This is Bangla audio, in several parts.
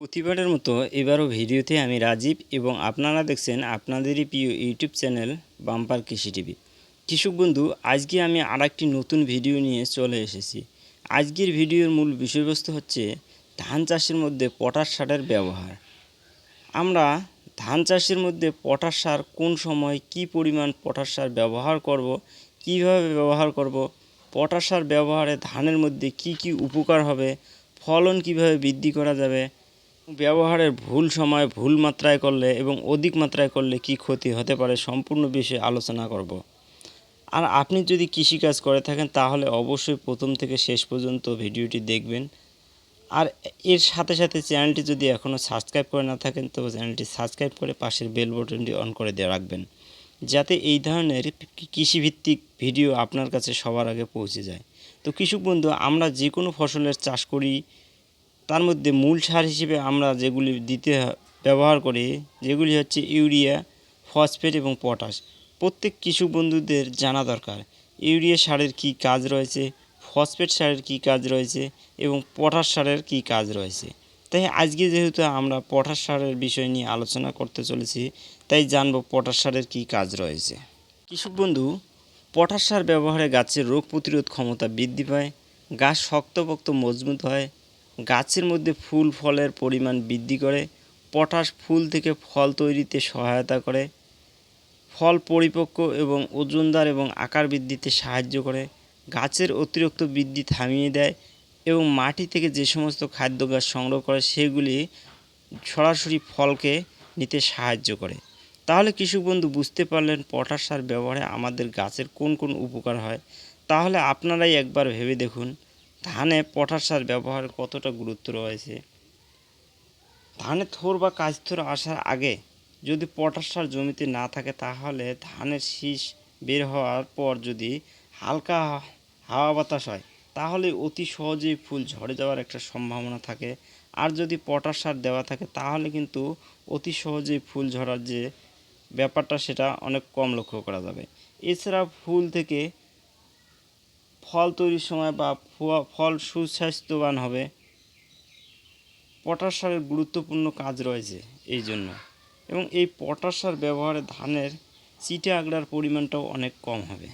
প্রতিবারের মতো এবারও ভিডিওতে আমি রাজীব এবং আপনারা দেখছেন আপনাদেরই প্রিয় YouTube channel bumper Krishi TV. কৃষক বন্ধু, আজকে আমি আর একটি নতুন ভিডিও নিয়ে চলে এসেছি। আজকের ভিডিওর মূল বিষয়বস্তু হচ্ছে ধান চাষের মধ্যে পটাশ সারের ব্যবহার। আমরা ধান চাষের মধ্যে পটাশ সার কোন সময় কী পরিমাণ পটাশ সার ব্যবহার করব, কীভাবে ব্যবহার করব, পটাশ সার ব্যবহারে ধানের মধ্যে কি কি উপকার হবে, ফলন কীভাবে বৃদ্ধি করা যাবে ব্যবহারের ভুল সময় ভুল মাত্রায় করলে এবং অধিক মাত্রায় করলে কি ক্ষতি হতে পারে সম্পূর্ণ বিষয়ে আলোচনা করব। আর আপনি যদি কৃষিকাজ করে থাকেন, তাহলে অবশ্যই প্রথম থেকে শেষ পর্যন্ত ভিডিওটি দেখবেন। আর এর সাথে সাথে চ্যানেলটি যদি এখনও সাবস্ক্রাইব করে না থাকেন, তো চ্যানেলটি সাবস্ক্রাইব করে পাশের বেল বটনটি অন করে দিয়ে রাখবেন, যাতে এই ধরনের কৃষিভিত্তিক ভিডিও আপনার কাছে সবার আগে পৌঁছে যায়। তো কৃষক বন্ধু, আমরা যে কোনো ফসলের চাষ করি তার মধ্যে মূল সার হিসেবে আমরা যেগুলি দিতে ব্যবহার করি, যেগুলি হচ্ছে ইউরিয়া, ফসফেট এবং পটাশ। প্রত্যেক কৃষক বন্ধুদের জানা দরকার। ইউরিয়া সারের কী কাজ রয়েছে, ফসফেট সারের কী কাজ রয়েছে এবং পটাশ সারের কী কাজ রয়েছে। তাই আজকে যেহেতু আমরা পটাশ সারের বিষয় নিয়ে আলোচনা করতে চলেছি, তাই জানব পটাশ সারের কী কাজ রয়েছে। কৃষক বন্ধু, পটাশ সার ব্যবহারে গাছের রোগ প্রতিরোধ ক্ষমতা বৃদ্ধি পায়, গাছ শক্তপোক্ত মজবুত হয় গাছের মধ্যে ফুল ফলের পরিমাণ বৃদ্ধি করে, পটাশ ফুল থেকে ফল তৈরিতে সহায়তা করে, ফল পরিপক্ক এবং ওজনদার এবং আকার বৃদ্ধিতে সাহায্য করে, গাছের অতিরিক্ত বৃদ্ধি থামিয়ে দেয় এবং মাটি থেকে যে সমস্ত খাদ্য গাছ সংগ্রহ করে সেগুলি সরাসরি ফলকে নিতে সাহায্য করে। তাহলে কৃষক বন্ধু, বুঝতে পারলেন পটাশ সার ব্যবহারে আমাদের গাছের কোন কোন উপকার হয়। তাহলে আপনারাই একবার ভেবে দেখুন ধানে পটাশ সার ব্যবহার কতটা গুরুত্ব রয়েছে? ধানের থোর বা কাজ থোর আসার আগে যদি পটাশ সার জমিতে না থাকে, তাহলে ধানের শীষ বের হওয়ার পর যদি হালকা হাওয়া বাতাস হয়, তাহলে অতি সহজেই ফুল ঝরে যাওয়ার একটা সম্ভাবনা থাকে। আর যদি পটাশ সার দেওয়া থাকে, তাহলে কিন্তু অতি সহজেই ফুল ঝরার যে ব্যাপারটা, সেটা অনেক কম লক্ষ্য করা যাবে। এছাড়া ফুল থেকে ফল তৈরির সময় বা ফল সুস্বাস্থ্যবান হবে। পটাশ সারের গুরুত্বপূর্ণ কাজ রয়েছে এই জন্য। এবং এই পটাশ সার ব্যবহারে ধানের চিটে আগড়ার পরিমাণটাও অনেক কম হবে।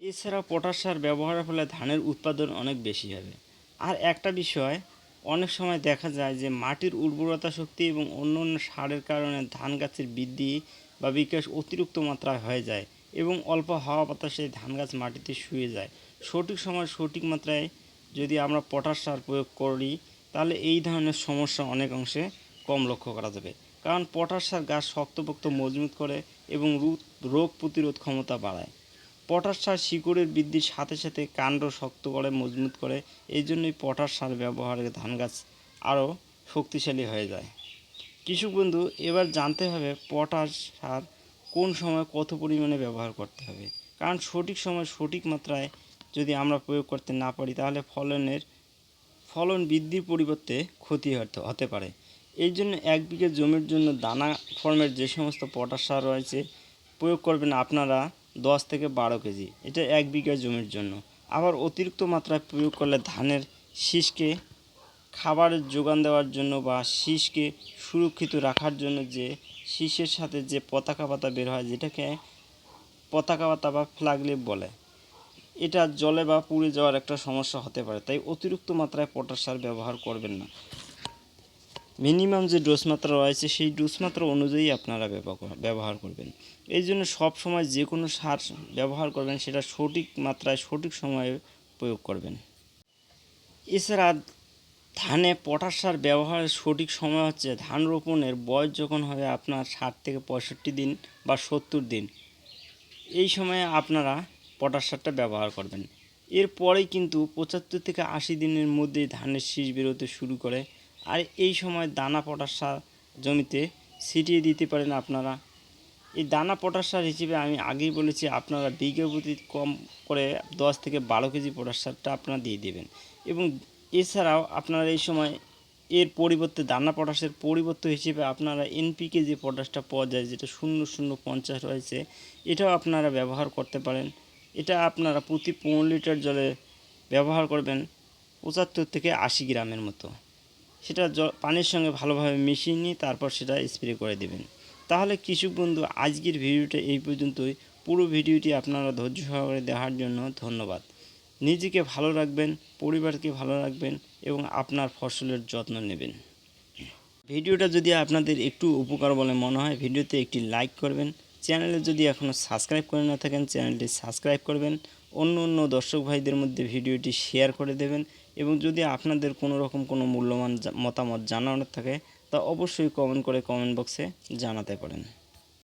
এছাড়া পটাশ সার ব্যবহারের ফলে ধানের উৎপাদন অনেক বেশি হবে। আর একটা বিষয়, অনেক সময় দেখা যায় যে মাটির উর্বরতা শক্তি এবং অন্য অন্য সারের কারণে ধান গাছের বৃদ্ধি বা বিকাশ অতিরিক্ত মাত্রায় হয়ে যায় এবং অল্প হাওয়া বাতাসে ধান গাছ মাটিতে শুয়ে যায়। সঠিক সময় সঠিক মাত্রায় যদি আমরা পটাশ সার প্রয়োগ করি, তাহলে এই ধরনের সমস্যা অনেক অংশে কম লক্ষ্য করা যাবে। কারণ পটাশ সার গাছ শক্তপোক্ত মজবুত করে এবং রোগ প্রতিরোধ ক্ষমতা বাড়ায়। পটাশ সার শিকড়ের বৃদ্ধির সাথে সাথে কাণ্ড শক্ত করে, মজবুত করে, এই জন্যই পটাশ সার ব্যবহারে ধান গাছ আরও শক্তিশালী হয়ে যায়। কৃষক বন্ধু, এবার জানতে হবে পটাশ সার কোন সময় কত পরিমাণে ব্যবহার করতে হবে? কারণ সঠিক সময় সঠিক মাত্রায় যদি আমরা প্রয়োগ করতে না পারি, তাহলে ফলনের, ফলন বৃদ্ধির পরিবর্তে ক্ষতি হতে হতে পারে। এই জন্য এক বিঘে জমির জন্য দানা ফর্মের যে সমস্ত পটাশ সার রয়েছে, প্রয়োগ করবেন আপনারা দশ থেকে বারো কেজি। এটা এক বিঘা জমির জন্য। আবার অতিরিক্ত মাত্রায় প্রয়োগ করলে ধানের শীষকে খাবারের যোগান দেওয়ার জন্য বা শীষকে সুরক্ষিত রাখার জন্য যে শীষের সাথে যে পতাকা পাতা বের হয়, যেটাকে পতাকা পাতা বা ফ্ল্যাগলিপ বলে এটা জলে বা পুড়ে যাওয়ার একটা সমস্যা হতে পারে, তাই অতিরিক্ত মাত্রায় পটাশ সার ব্যবহার করবেন না। মিনিমাম যে ডোজ মাত্রা রয়েছে, সেই ডোজ মাত্রা অনুযায়ী আপনারা ব্যবহার করবেন। এই জন্য সব সময় যে কোনো সার ব্যবহার করবেন, সেটা সঠিক মাত্রায়, সঠিক সময়ে প্রয়োগ করবেন। এছাড়া ধানে পটাশ সার ব্যবহারের সঠিক সময় হচ্ছে ধান রোপণের বয়স যখন হবে আপনার ষাট থেকে পঁয়ষট্টি দিন বা সত্তর দিন। এই সময়ে আপনারা পটাশ সারটা ব্যবহার করবেন। এরপরেই কিন্তু পঁচাত্তর থেকে আশি দিনের মধ্যেই ধানের শীষ বেরোতে শুরু করে। আর এই সময় দানা পটাশ সার জমিতে ছিটিয়ে দিতে পারেন আপনারা। এই দানা পটাশ সার হিসেবে আমি আগেই বলেছি, আপনারা বিঘা প্রতি কম করে দশ থেকে বারো কেজি পটাশ সারটা আপনারা দিয়ে দেবেন। এবং এছাড়াও আপনারা এই সময় এর পরিবর্তে দানা পটাশের পরিবর্তে হিসেবে আপনারা এনপিকে যে পটাশটা পাওয়া যায়, যেটা শূন্য শূন্য পঞ্চাশ রয়েছে, এটাও আপনারা ব্যবহার করতে পারেন। এটা আপনারা প্রতি পনেরো লিটার জলে ব্যবহার করবেন পঁচাত্তর থেকে আশি গ্রামের মতো। সেটা জ- পানির সঙ্গে ভালোভাবে মিশিয়ে নিয়ে তারপর সেটা স্প্রে করে দেবেন। তাহলে কৃষক বন্ধু, আজকের ভিডিওটা এই পর্যন্তই। পুরো ভিডিওটি আপনারা ধৈর্য সহকারে দেখার জন্য ধন্যবাদ। নিজেকে ভালো রাখবেন, পরিবারকে ভালো রাখবেন এবং আপনার ফসলের যত্ন নেবেন। ভিডিওটা যদি আপনাদের একটু উপকার বলে মনে হয়, ভিডিওতে একটি লাইক করবেন। চ্যানেলে যদি এখনও সাবস্ক্রাইব করে না থাকেন, চ্যানেলটি সাবস্ক্রাইব করবেন, অন্য অন্য দর্শক ভাইদের মধ্যে ভিডিওটি শেয়ার করে দেবেন এবং যদি আপনাদের কোনো রকম কোনো মূল্যবান মতামত জানানোর থাকে, তা অবশ্যই কমেন্ট করে কমেন্ট বক্সে জানাতে পারেন।